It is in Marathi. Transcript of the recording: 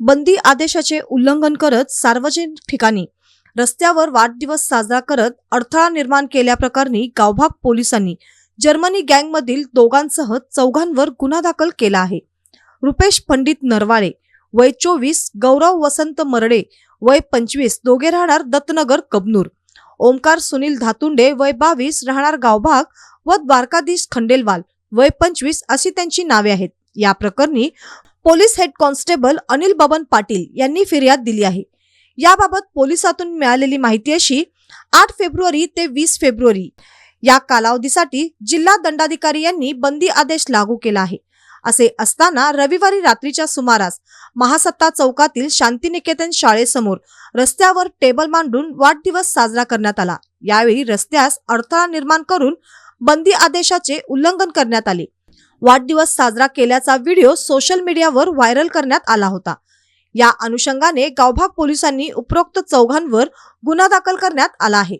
बंदी आदेशाचे उल्लंघन करत सार्वजनिक ठिकाणी रस्त्यावर वाढदिवस साजरा करत अडथळा निर्माण केल्याप्रकरणी गावभाग पोलिसांनी जर्मनी गँगमधील दोघांसह चौघांवर गुन्हा दाखल केला आहे. रुपेश पंडित नरवाळे वय चोवीस गौरव वसंत मरडे वय पंचवीस दोघे राहणार दत्तनगर कबनूर. ओमकार सुनील धातुंडे वय बावीस राहणार गावभाग व द्वारकाधीश खंडेलवाल वय पंचवीस अशी त्यांची नावे आहेत. या प्रकरणी police head constable Anil Baban Patil यांनी फिर्याद दिली आहे. याबाबत पोलिसातून मिळालेली माहिती अशी आठ फेब्रुवारी ते वीस फेब्रुवारी या कालावधीसाठी जिल्हा दंडाधिकारी यांनी बंदी आदेश लागू केला आहे. असे असताना रविवारी रात्रीच्या सुमारास महासत्ता चौकातील शांतिनिकेतन शाळेसमोर रस्त्यावर टेबल मांडून वाढदिवस साजरा करण्यात आला. यावेळी रस्त्यास अडथळा निर्माण करून बंदी आदेशाचे उल्लंघन करण्यात आले. वाढदिवस साजरा केल्याचा व्हिडिओ सोशल मीडियावर व्हायरल करण्यात आला होता. या अनुषंगाने गावभाग पोलिसांनी उपरोक्त चौघांवर गुन्हा दाखल करण्यात आला आहे.